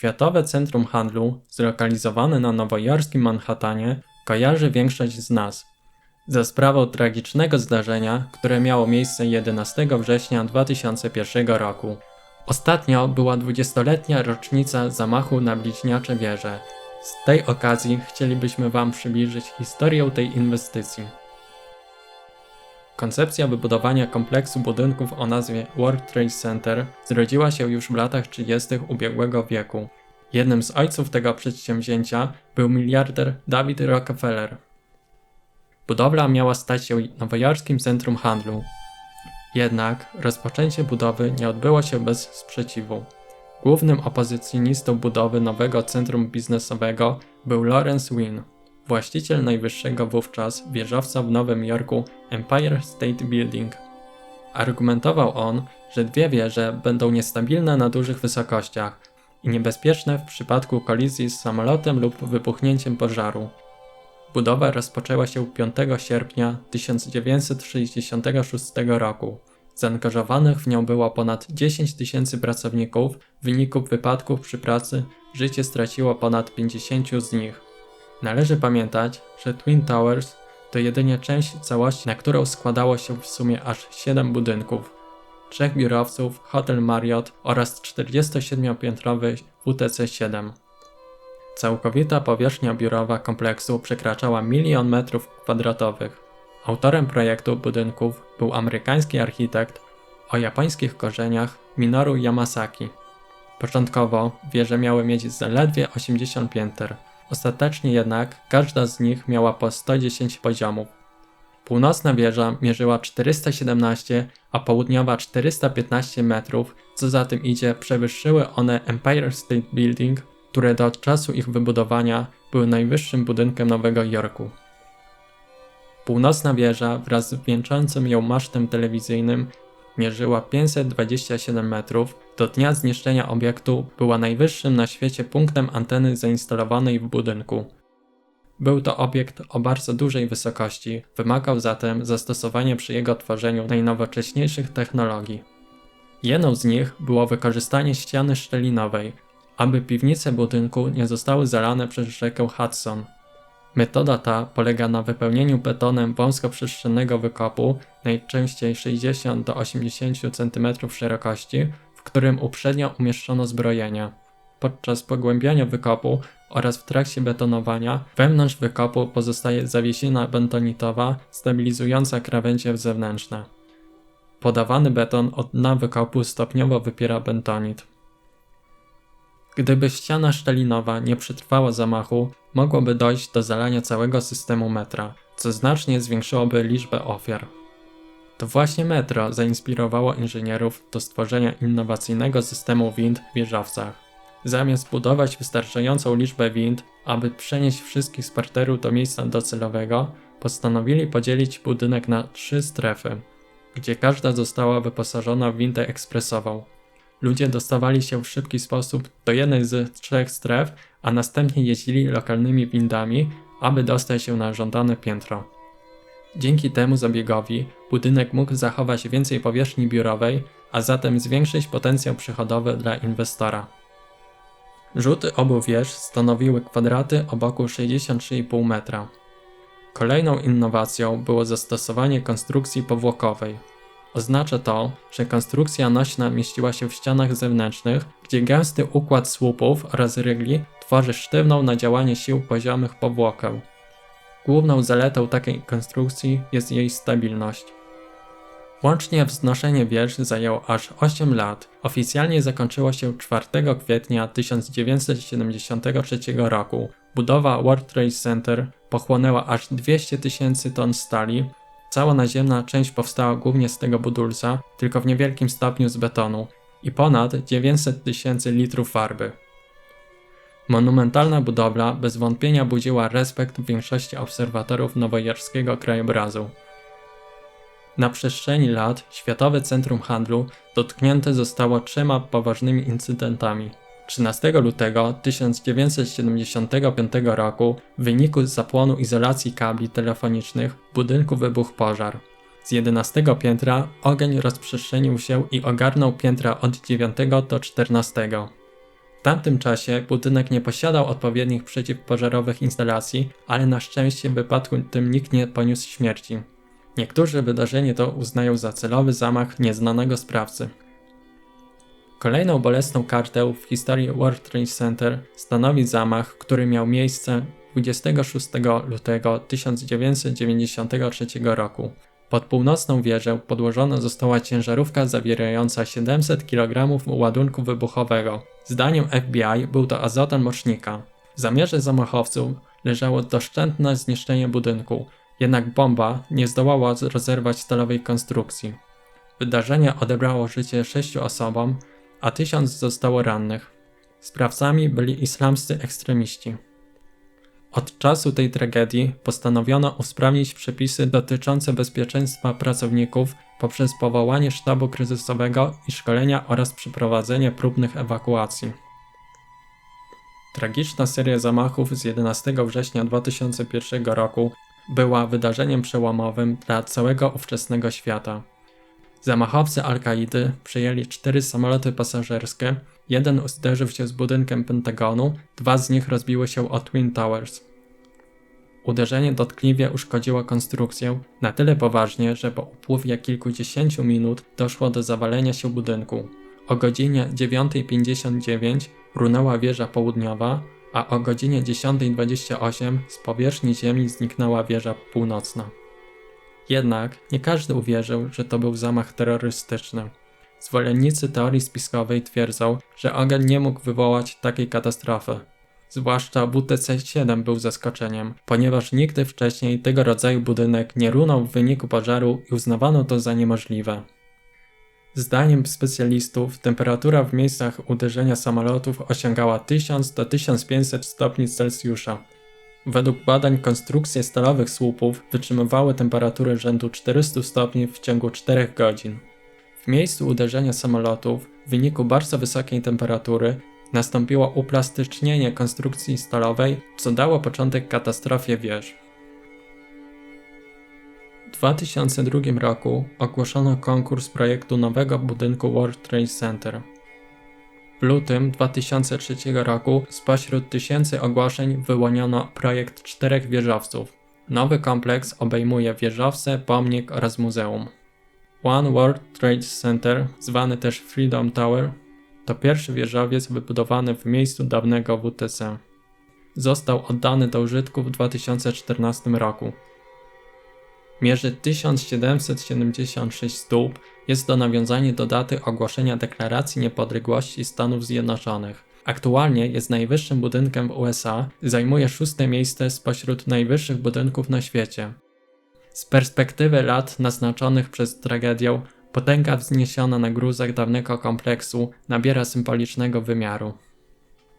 Światowe Centrum Handlu, zlokalizowane na nowojorskim Manhattanie, kojarzy większość z nas. Za sprawą tragicznego zdarzenia, które miało miejsce 11 września 2001 roku. Ostatnio była 20-letnia rocznica zamachu na bliźniacze wieże. Z tej okazji chcielibyśmy Wam przybliżyć historię tej inwestycji. Koncepcja wybudowania kompleksu budynków o nazwie World Trade Center zrodziła się już w latach 30. ubiegłego wieku. Jednym z ojców tego przedsięwzięcia był miliarder David Rockefeller. Budowla miała stać się nowojorskim centrum handlu. Jednak rozpoczęcie budowy nie odbyło się bez sprzeciwu. Głównym opozycjonistą budowy nowego centrum biznesowego był Lawrence Wynne, właściciel najwyższego wówczas wieżowca w Nowym Jorku Empire State Building. Argumentował on, że dwie wieże będą niestabilne na dużych wysokościach i niebezpieczne w przypadku kolizji z samolotem lub wybuchnięciem pożaru. Budowa rozpoczęła się 5 sierpnia 1966 roku. Zaangażowanych w nią było ponad 10 tysięcy pracowników. W wyniku wypadków przy pracy życie straciło ponad 50 z nich. Należy pamiętać, że Twin Towers to jedynie część całości, na którą składało się w sumie aż 7 budynków. Trzech biurowców, hotel Marriott oraz 47-piętrowy WTC-7. Całkowita powierzchnia biurowa kompleksu przekraczała milion metrów kwadratowych. Autorem projektu budynków był amerykański architekt o japońskich korzeniach Minoru Yamasaki. Początkowo wieże miały mieć zaledwie 80 pięter. Ostatecznie jednak każda z nich miała po 110 poziomów. Północna wieża mierzyła 417, a południowa 415 metrów, co za tym idzie przewyższyły one Empire State Building, które do czasu ich wybudowania były najwyższym budynkiem Nowego Jorku. Północna wieża wraz z wieńczącym ją masztem telewizyjnym mierzyła 527 metrów. Do dnia zniszczenia obiektu była najwyższym na świecie punktem anteny zainstalowanej w budynku. Był to obiekt o bardzo dużej wysokości, wymagał zatem zastosowania przy jego tworzeniu najnowocześniejszych technologii. Jedną z nich było wykorzystanie ściany szczelinowej, aby piwnice budynku nie zostały zalane przez rzekę Hudson. Metoda ta polega na wypełnieniu betonem wąskoprzestrzennego wykopu, najczęściej 60 do 80 cm szerokości, w którym uprzednio umieszczono zbrojenia. Podczas pogłębiania wykopu oraz w trakcie betonowania wewnątrz wykopu pozostaje zawiesina bentonitowa stabilizująca krawędzie zewnętrzne. Podawany beton od dna wykopu stopniowo wypiera bentonit. Gdyby ściana szczelinowa nie przetrwała zamachu, mogłoby dojść do zalania całego systemu metra, co znacznie zwiększyłoby liczbę ofiar. To właśnie metro zainspirowało inżynierów do stworzenia innowacyjnego systemu wind w wieżowcach. Zamiast budować wystarczającą liczbę wind, aby przenieść wszystkich z parteru do miejsca docelowego, postanowili podzielić budynek na trzy strefy, gdzie każda została wyposażona w windę ekspresową. Ludzie dostawali się w szybki sposób do jednej z trzech stref, a następnie jeździli lokalnymi windami, aby dostać się na żądane piętro. Dzięki temu zabiegowi budynek mógł zachować więcej powierzchni biurowej, a zatem zwiększyć potencjał przychodowy dla inwestora. Rzuty obu wież stanowiły kwadraty o boku 63,5 metra. Kolejną innowacją było zastosowanie konstrukcji powłokowej. Oznacza to, że konstrukcja nośna mieściła się w ścianach zewnętrznych, gdzie gęsty układ słupów oraz rygli tworzy sztywną na działanie sił poziomych powłokę. Główną zaletą takiej konstrukcji jest jej stabilność. Łącznie wznoszenie wież zajęło aż 8 lat. Oficjalnie zakończyło się 4 kwietnia 1973 roku. Budowa World Trade Center pochłonęła aż 200 tysięcy ton stali, Cała naziemna część powstała głównie z tego budulca, tylko w niewielkim stopniu z betonu i ponad 900 tysięcy litrów farby. Monumentalna budowla bez wątpienia budziła respekt większości obserwatorów nowojorskiego krajobrazu. Na przestrzeni lat Światowe Centrum Handlu dotknięte zostało trzema poważnymi incydentami – 13 lutego 1975 roku w wyniku zapłonu izolacji kabli telefonicznych w budynku wybuchł pożar. Z 11 piętra ogień rozprzestrzenił się i ogarnął piętra od 9 do 14. W tamtym czasie budynek nie posiadał odpowiednich przeciwpożarowych instalacji, ale na szczęście w wypadku tym nikt nie poniósł śmierci. Niektórzy wydarzenie to uznają za celowy zamach nieznanego sprawcy. Kolejną bolesną kartę w historii World Trade Center stanowi zamach, który miał miejsce 26 lutego 1993 roku. Pod północną wieżę podłożona została ciężarówka zawierająca 700 kg ładunku wybuchowego. Zdaniem FBI był to azotan mocznika. W zamierze zamachowców leżało doszczętne zniszczenie budynku, jednak bomba nie zdołała rozerwać stalowej konstrukcji. Wydarzenie odebrało życie sześciu osobom, a tysiąc zostało rannych. Sprawcami byli islamscy ekstremiści. Od czasu tej tragedii postanowiono usprawnić przepisy dotyczące bezpieczeństwa pracowników poprzez powołanie sztabu kryzysowego i szkolenia oraz przeprowadzenie próbnych ewakuacji. Tragiczna seria zamachów z 11 września 2001 roku była wydarzeniem przełomowym dla całego ówczesnego świata. Zamachowcy Al-Kaidy przejęli cztery samoloty pasażerskie, jeden zderzył się z budynkiem Pentagonu, dwa z nich rozbiły się o Twin Towers. Uderzenie dotkliwie uszkodziło konstrukcję na tyle poważnie, że po upływie kilkudziesięciu minut doszło do zawalenia się budynku. O godzinie 9.59 runęła wieża południowa, a o godzinie 10.28 z powierzchni ziemi zniknęła wieża północna. Jednak nie każdy uwierzył, że to był zamach terrorystyczny. Zwolennicy teorii spiskowej twierdzą, że ogień nie mógł wywołać takiej katastrofy. Zwłaszcza WTC-7 był zaskoczeniem, ponieważ nigdy wcześniej tego rodzaju budynek nie runął w wyniku pożaru i uznawano to za niemożliwe. Zdaniem specjalistów temperatura w miejscach uderzenia samolotów osiągała 1000 do 1500 stopni Celsjusza. Według badań konstrukcje stalowych słupów wytrzymywały temperaturę rzędu 400 stopni w ciągu 4 godzin. W miejscu uderzenia samolotów w wyniku bardzo wysokiej temperatury nastąpiło uplastycznienie konstrukcji stalowej, co dało początek katastrofie wież. W 2002 roku ogłoszono konkurs projektu nowego budynku World Trade Center. W lutym 2003 roku spośród tysięcy ogłoszeń wyłoniono projekt czterech wieżowców. Nowy kompleks obejmuje wieżowce, pomnik oraz muzeum. One World Trade Center, zwany też Freedom Tower, to pierwszy wieżowiec wybudowany w miejscu dawnego WTC. Został oddany do użytku w 2014 roku. Mierzy 1776 stóp, jest to nawiązanie do daty ogłoszenia Deklaracji Niepodległości Stanów Zjednoczonych. Aktualnie jest najwyższym budynkiem w USA i zajmuje szóste miejsce spośród najwyższych budynków na świecie. Z perspektywy lat naznaczonych przez tragedię, potęga wzniesiona na gruzach dawnego kompleksu nabiera symbolicznego wymiaru.